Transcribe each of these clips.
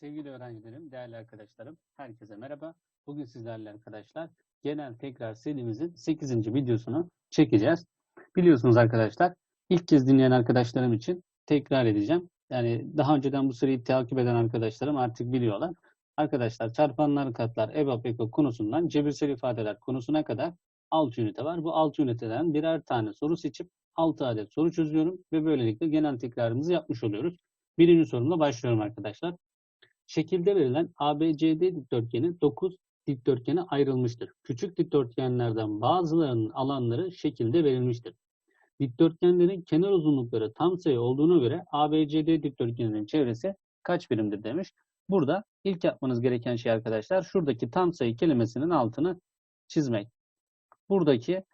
Sevgili öğrencilerim, değerli arkadaşlarım, herkese merhaba. Bugün sizlerle arkadaşlar genel tekrar serimizin 8. videosunu çekeceğiz. Biliyorsunuz arkadaşlar, ilk kez dinleyen arkadaşlarım için tekrar edeceğim. Yani daha önceden bu seriyi takip eden arkadaşlarım artık biliyorlar. Arkadaşlar çarpanlar, katlar, EBAP, EKO konusundan cebirsel ifadeler konusuna kadar 6 ünite var. Bu 6 üniteden birer tane soru seçip 6 adet soru çözüyorum ve böylelikle genel tekrarımızı yapmış oluyoruz. Birinci sorumla başlıyorum arkadaşlar. Şekilde verilen ABCD dikdörtgeni 9 dikdörtgene ayrılmıştır. Küçük dikdörtgenlerden bazılarının alanları şekilde verilmiştir. Dikdörtgenlerin kenar uzunlukları tam sayı olduğuna göre ABCD dikdörtgeninin çevresi kaç birimdir demiş. Burada ilk yapmanız gereken şey arkadaşlar şuradaki tam sayı kelimesinin altını çizmek. Buradaki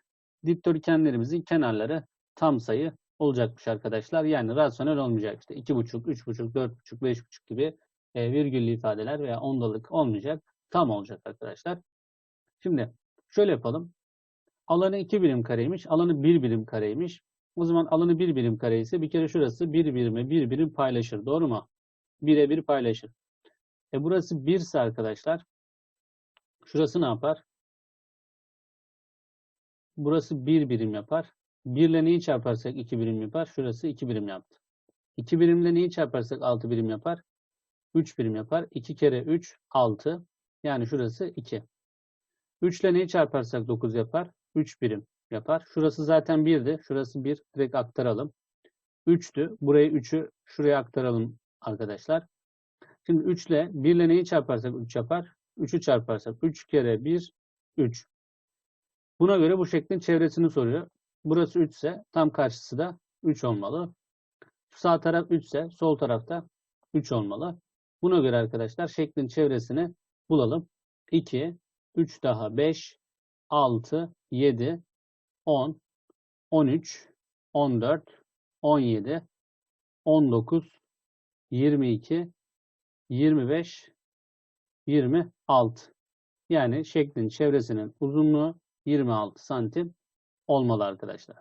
dikdörtgenlerimizin kenarları tam sayı olacakmış arkadaşlar. Yani rasyonel olmayacak. İşte 2,5, 3,5, 4,5, 5,5 gibi e, virgüllü ifadeler veya ondalık olmayacak. Tam olacak arkadaşlar. Şimdi şöyle yapalım. Alanı 2 birim kareymiş. Alanı 1 birim kareymiş. O zaman alanı 1 birim kare ise bir kere şurası 1 birime 1 birim paylaşır. Doğru mu? 1'e 1 paylaşır. E burası 1 ise arkadaşlar şurası ne yapar? Burası 1 birim yapar. 1 ile neyi çarparsak 2 birim yapar? Şurası 2 birim yaptı. 2 birimle neyi çarparsak 6 birim yapar? 3 birim yapar. 2 kere 3 6. Yani şurası 2. 3 ile neyi çarparsak 9 yapar? 3 birim yapar. Şurası zaten 1'di. Şurası 1. Direkt aktaralım. 3'tü. Burayı 3'ü şuraya aktaralım arkadaşlar. Şimdi 3 ile 1 ile neyi çarparsak 3 yapar? 3'ü çarparsak 3 kere 1 3. Buna göre bu şeklin çevresini soruyor. Burası 3 ise tam karşısı da 3 olmalı. Sağ taraf 3 ise sol tarafta 3 olmalı. Buna göre arkadaşlar şeklin çevresini bulalım. 2, 3 daha 5, 6, 7, 10, 13, 14, 17, 19, 22, 25, 26. Yani şeklin çevresinin uzunluğu 26 santim olmalı arkadaşlar.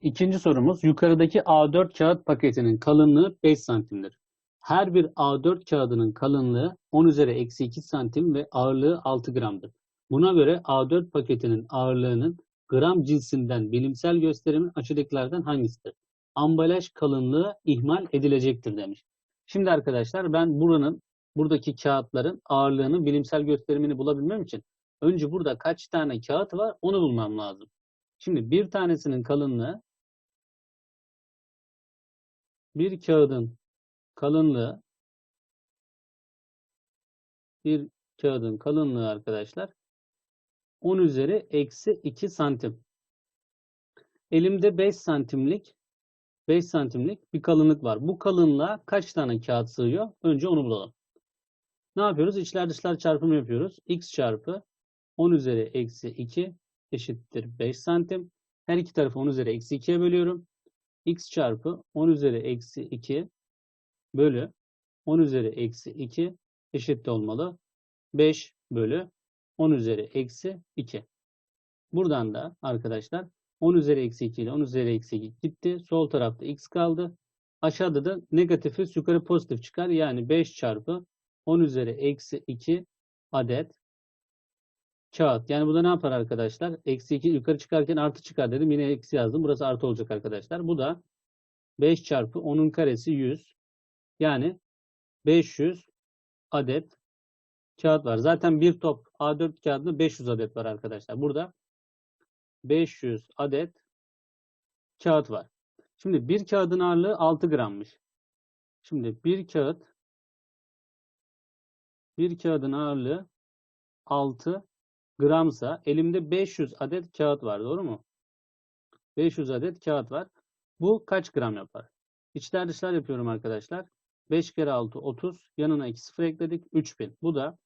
İkinci sorumuz yukarıdaki A4 kağıt paketinin kalınlığı 5 santimdir. Her bir A4 kağıdının kalınlığı 10 üzeri eksi 2 santim ve ağırlığı 6 gramdır. Buna göre A4 paketinin ağırlığının gram cinsinden bilimsel gösterimi aşağıdakilerden hangisidir? Ambalaj kalınlığı ihmal edilecektir demiş. Şimdi arkadaşlar ben buranın buradaki kağıtların ağırlığının bilimsel gösterimini bulabilmem için önce burada kaç tane kağıt var onu bulmam lazım. Şimdi bir tanesinin kalınlığı bir kağıdın kalınlığı bir kağıdın kalınlığı arkadaşlar 10 üzeri eksi 2 santim. Elimde 5 santimlik 5 santimlik bir kalınlık var. Bu kalınlığa kaç tane kağıt sığıyor? Önce onu bulalım. Ne yapıyoruz? İçler dışlar çarpımı yapıyoruz. x çarpı 10 üzeri eksi 2 eşittir 5 santim. Her iki tarafı 10 üzeri eksi 2'ye bölüyorum. x çarpı 10 üzeri eksi 2 bölü 10 üzeri eksi 2 eşit olmalı. 5 bölü 10 üzeri eksi 2. Buradan da arkadaşlar 10 üzeri eksi 2 ile 10 üzeri eksi 2 gitti. Sol tarafta x kaldı. Aşağıda da negatifi yukarı pozitif çıkar. Yani 5 çarpı 10 üzeri eksi 2 adet kağıt. Yani bu da ne yapar arkadaşlar? Eksi 2 yukarı çıkarken artı çıkar dedim. Yine eksi yazdım. Burası artı olacak arkadaşlar. Bu da 5 çarpı 10'un karesi 100. Yani 500 adet kağıt var. Zaten bir top A4 kağıdında 500 adet var arkadaşlar. Burada 500 adet kağıt var. Şimdi bir kağıdın ağırlığı 6 grammış. Şimdi bir kağıt bir kağıdın ağırlığı 6 gramsa elimde 500 adet kağıt var. Doğru mu? 500 adet kağıt var. Bu kaç gram yapar? İçler dışlar yapıyorum arkadaşlar. 5 kere 6 30. Yanına 2 sıfır ekledik. 3000. Bu da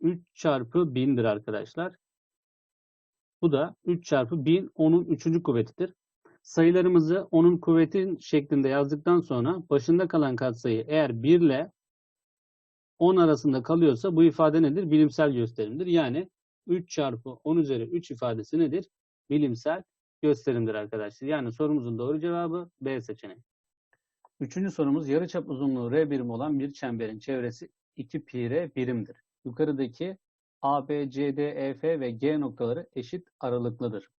3 çarpı 1000'dir arkadaşlar. Bu da 3 çarpı 1000 onun 3. kuvvetidir. Sayılarımızı onun kuvvetin şeklinde yazdıktan sonra başında kalan katsayı eğer 1 ile 10 arasında kalıyorsa bu ifade nedir? Bilimsel gösterimdir. Yani 3 çarpı 10 üzeri 3 ifadesi nedir? Bilimsel gösterimdir arkadaşlar. Yani sorumuzun doğru cevabı B seçeneği. Üçüncü sorumuz yarıçap uzunluğu R birimi olan bir çemberin çevresi 2 pi R birimdir. Yukarıdaki A, B, C, D, E, F ve G noktaları eşit aralıklıdır.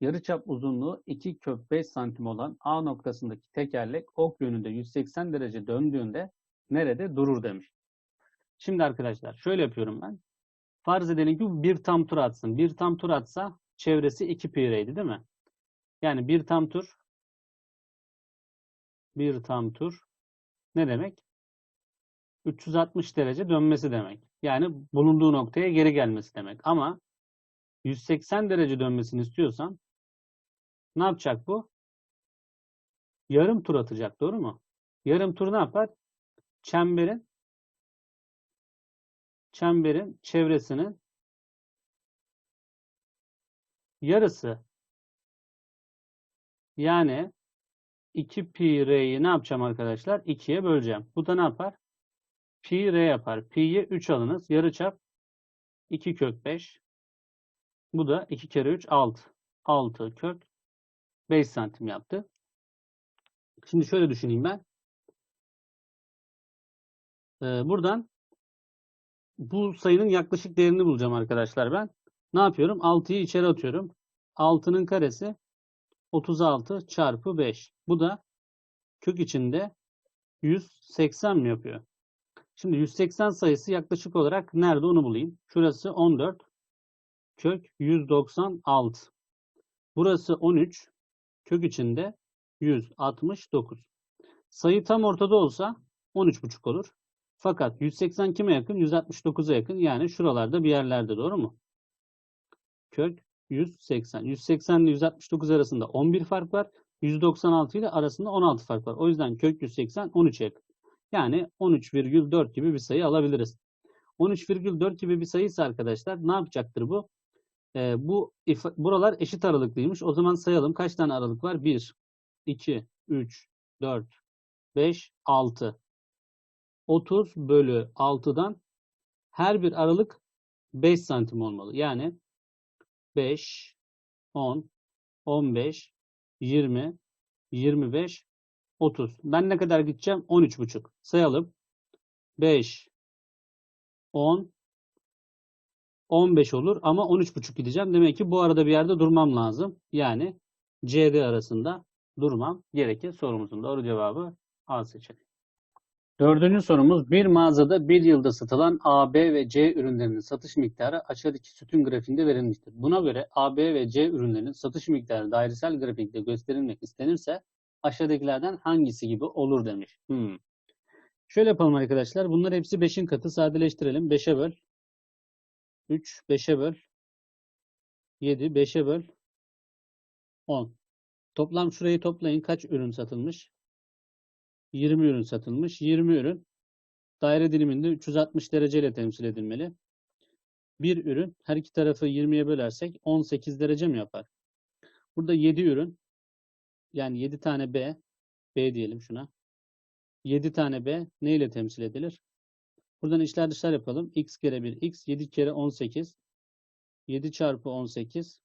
Yarıçap uzunluğu 2 kök 5 santim olan A noktasındaki tekerlek ok yönünde 180 derece döndüğünde nerede durur demiş. Şimdi arkadaşlar şöyle yapıyorum ben. Farz edelim ki bir tam tur atsın. Bir tam tur atsa çevresi 2 pi R'ydi değil mi? Yani bir tam tur bir tam tur ne demek? 360 derece dönmesi demek. Yani bulunduğu noktaya geri gelmesi demek. Ama 180 derece dönmesini istiyorsan ne yapacak bu? Yarım tur atacak, doğru mu? Yarım tur ne yapar? Çemberin çemberin çevresinin yarısı yani 2 pi r'yi ne yapacağım arkadaşlar? 2'ye böleceğim. Bu da ne yapar? Pi r yapar. Pi'yi 3 alınız. Yarıçap 2 kök 5. Bu da 2 kere 3 6. 6 kök 5 santim yaptı. Şimdi şöyle düşüneyim ben. Ee, buradan bu sayının yaklaşık değerini bulacağım arkadaşlar ben. Ne yapıyorum? 6'yı içeri atıyorum. 6'nın karesi 36 çarpı 5. Bu da kök içinde 180 mi yapıyor? Şimdi 180 sayısı yaklaşık olarak nerede onu bulayım. Şurası 14 kök 196. Burası 13 kök içinde 169. Sayı tam ortada olsa 13,5 olur. Fakat 180 kime yakın? 169'a yakın. Yani şuralarda bir yerlerde doğru mu? Kök 180. 180 ile 169 arasında 11 fark var. 196 ile arasında 16 fark var. O yüzden kök 180 13'e yakın. Yani 13,4 gibi bir sayı alabiliriz. 13,4 gibi bir sayıysa arkadaşlar ne yapacaktır bu? Ee, bu buralar eşit aralıklıymış. O zaman sayalım. Kaç tane aralık var? 1, 2, 3, 4, 5, 6. 30 bölü 6'dan her bir aralık 5 santim olmalı. Yani 5, 10, 15, 20, 25, 30. Ben ne kadar gideceğim? 13,5. Sayalım. 5, 10, 15 olur ama 13,5 gideceğim. Demek ki bu arada bir yerde durmam lazım. Yani CD arasında durmam gerekir. Sorumuzun doğru cevabı A seçeneği. Dördüncü sorumuz bir mağazada bir yılda satılan A, B ve C ürünlerinin satış miktarı aşağıdaki sütun grafiğinde verilmiştir. Buna göre A, B ve C ürünlerinin satış miktarı dairesel grafikte gösterilmek istenirse aşağıdakilerden hangisi gibi olur demiş. Hmm. Şöyle yapalım arkadaşlar. Bunlar hepsi 5'in katı. Sadeleştirelim. 5'e böl. 3, 5'e böl. 7, 5'e böl. 10. Toplam şurayı toplayın. Kaç ürün satılmış? 20 ürün satılmış. 20 ürün daire diliminde 360 dereceyle temsil edilmeli. Bir ürün her iki tarafı 20'ye bölersek 18 derece mi yapar? Burada 7 ürün yani 7 tane B B diyelim şuna. 7 tane B ne ile temsil edilir? Buradan içler dışlar yapalım. x kere 1 x 7 kere 18 7 çarpı 18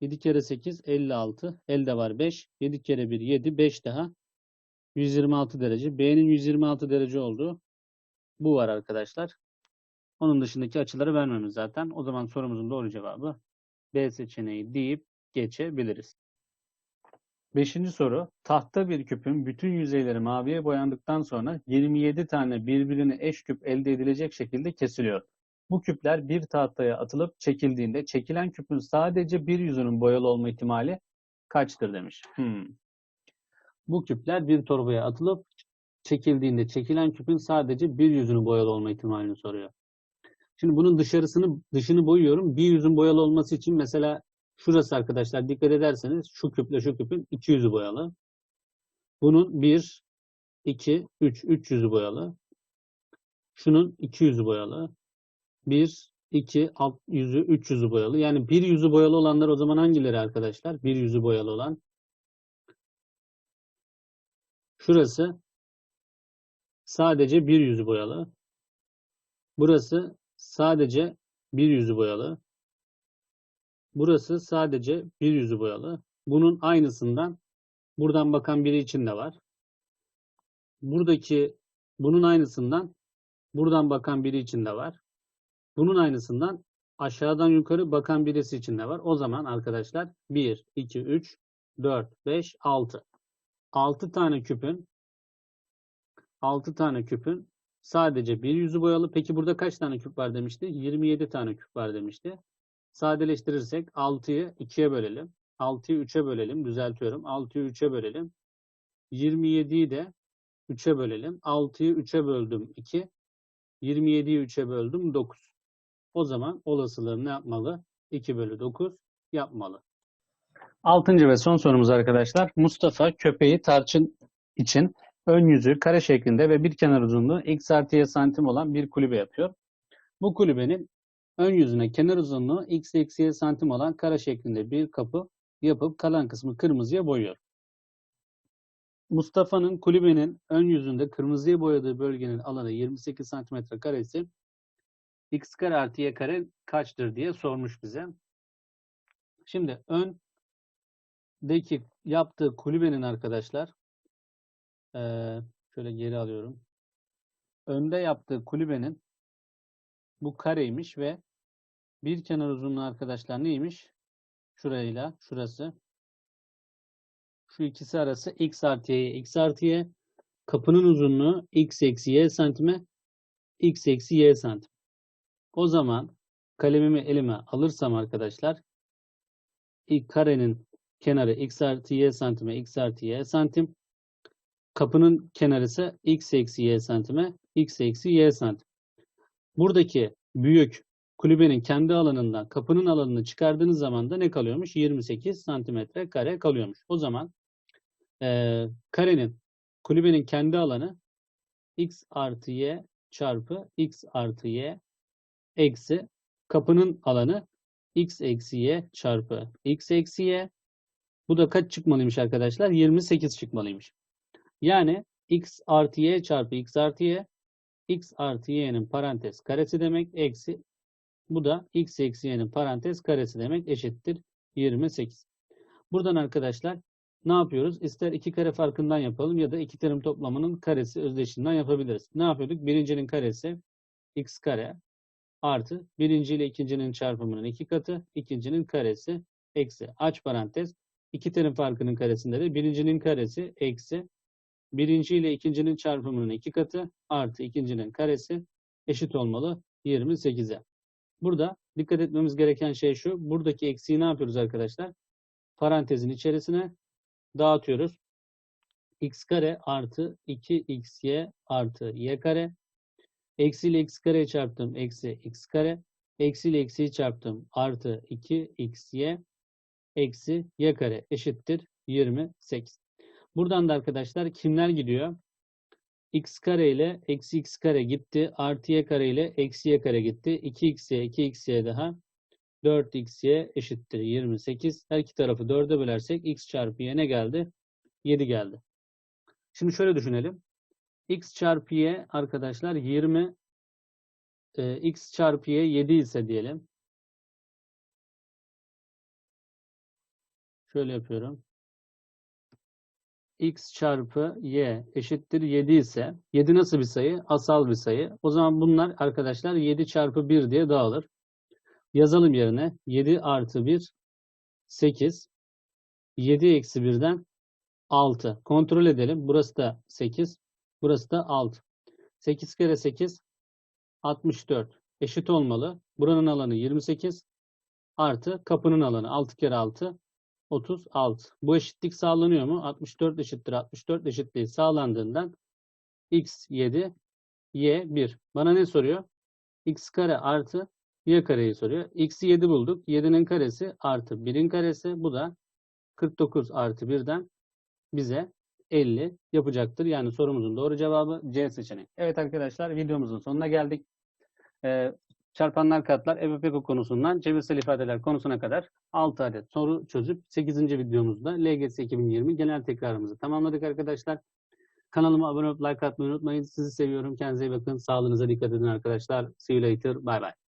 7 kere 8 56 elde var 5 7 kere 1 7 5 daha 126 derece. B'nin 126 derece olduğu bu var arkadaşlar. Onun dışındaki açıları vermemiz zaten. O zaman sorumuzun doğru cevabı B seçeneği deyip geçebiliriz. Beşinci soru. Tahta bir küpün bütün yüzeyleri maviye boyandıktan sonra 27 tane birbirine eş küp elde edilecek şekilde kesiliyor. Bu küpler bir tahtaya atılıp çekildiğinde çekilen küpün sadece bir yüzünün boyalı olma ihtimali kaçtır demiş. Hmm. Bu küpler bir torbaya atılıp çekildiğinde çekilen küpün sadece bir yüzünün boyalı olma ihtimalini soruyor. Şimdi bunun dışarısını dışını boyuyorum. Bir yüzün boyalı olması için mesela şurası arkadaşlar dikkat ederseniz şu küple şu küpün iki yüzü boyalı. Bunun bir, iki, üç, üç yüzü boyalı. Şunun iki yüzü boyalı. Bir, iki, alt yüzü, üç yüzü boyalı. Yani bir yüzü boyalı olanlar o zaman hangileri arkadaşlar? Bir yüzü boyalı olan. Şurası sadece bir yüzü boyalı. Burası sadece bir yüzü boyalı. Burası sadece bir yüzü boyalı. Bunun aynısından buradan bakan biri için de var. buradaki bunun aynısından buradan bakan biri için de var. Bunun aynısından aşağıdan yukarı bakan birisi için de var. O zaman arkadaşlar 1, 2, 3, 4, 5, 6. 6 tane küpün 6 tane küpün sadece bir yüzü boyalı. Peki burada kaç tane küp var demişti? 27 tane küp var demişti. Sadeleştirirsek 6'yı 2'ye bölelim. 6'yı 3'e bölelim. Düzeltiyorum. 6'yı 3'e bölelim. 27'yi de 3'e bölelim. 6'yı 3'e böldüm 2. 27'yi 3'e böldüm 9. O zaman olasılığım ne yapmalı? 2 bölü 9 yapmalı. Altıncı ve son sorumuz arkadaşlar. Mustafa köpeği tarçın için ön yüzü kare şeklinde ve bir kenar uzunluğu x artı y santim olan bir kulübe yapıyor. Bu kulübenin ön yüzüne kenar uzunluğu x eksi y santim olan kare şeklinde bir kapı yapıp kalan kısmı kırmızıya boyuyor. Mustafa'nın kulübenin ön yüzünde kırmızıya boyadığı bölgenin alanı 28 santimetre karesi x kare artı y kare kaçtır diye sormuş bize. Şimdi öndeki yaptığı kulübenin arkadaşlar şöyle geri alıyorum. Önde yaptığı kulübenin bu kareymiş ve bir kenar uzunluğu arkadaşlar neymiş? Şurayla şurası. Şu ikisi arası x artı y, x artı y. Kapının uzunluğu x eksi y santime, x eksi y santim. O zaman kalemimi elime alırsam arkadaşlar ilk karenin kenarı x artı y santime, x artı y santim. Kapının kenarı ise x eksi y santime, x eksi y santim. Buradaki büyük kulübenin kendi alanından kapının alanını çıkardığınız zaman da ne kalıyormuş? 28 santimetre kare kalıyormuş. O zaman eee, karenin kulübenin kendi alanı x artı y çarpı x artı y eksi kapının alanı x eksi y çarpı x eksi y. Bu da kaç çıkmalıymış arkadaşlar? 28 çıkmalıymış. Yani x artı y çarpı x artı y x artı y'nin parantez karesi demek eksi bu da x eksi y'nin parantez karesi demek eşittir 28. Buradan arkadaşlar ne yapıyoruz? İster iki kare farkından yapalım ya da iki terim toplamının karesi özdeşinden yapabiliriz. Ne yapıyorduk? Birincinin karesi x kare artı birinci ile ikincinin çarpımının iki katı, ikincinin karesi eksi. Aç parantez. İki terim farkının karesinde de birincinin karesi eksi birinci ile ikincinin çarpımının iki katı artı ikincinin karesi eşit olmalı 28'e. Burada dikkat etmemiz gereken şey şu. Buradaki eksiği ne yapıyoruz arkadaşlar? Parantezin içerisine dağıtıyoruz. x kare artı 2xy artı y kare. Eksi ile x kareye çarptım. Eksi x kare. Eksi ile eksiyi çarptım. Artı 2xy eksi y kare eşittir 28. Buradan da arkadaşlar kimler gidiyor? x kare ile eksi x kare gitti. Artı y kare ile eksi y kare gitti. 2xy 2xy daha 4xy eşittir 28. Her iki tarafı 4'e bölersek x çarpı y ne geldi? 7 geldi. Şimdi şöyle düşünelim. x çarpı y arkadaşlar 20 e, x çarpı y 7 ise diyelim. Şöyle yapıyorum. x çarpı y eşittir 7 ise 7 nasıl bir sayı? Asal bir sayı. O zaman bunlar arkadaşlar 7 çarpı 1 diye dağılır. Yazalım yerine 7 artı 1 8 7 eksi 1'den 6. Kontrol edelim. Burası da 8. Burası da 6. 8 kere 8 64. Eşit olmalı. Buranın alanı 28 artı kapının alanı 6 kere 6 36. Bu eşitlik sağlanıyor mu? 64 eşittir 64 eşitliği sağlandığından x 7 y 1. Bana ne soruyor? x kare artı y kareyi soruyor. x'i 7 bulduk. 7'nin karesi artı 1'in karesi. Bu da 49 artı 1'den bize 50 yapacaktır. Yani sorumuzun doğru cevabı C seçeneği. Evet arkadaşlar videomuzun sonuna geldik. Ee, çarpanlar katlar EBPK konusundan çevirsel ifadeler konusuna kadar 6 adet soru çözüp 8. videomuzda LGS 2020 genel tekrarımızı tamamladık arkadaşlar. Kanalıma abone olup like atmayı unutmayın. Sizi seviyorum. Kendinize iyi bakın. Sağlığınıza dikkat edin arkadaşlar. See you later. Bye bye.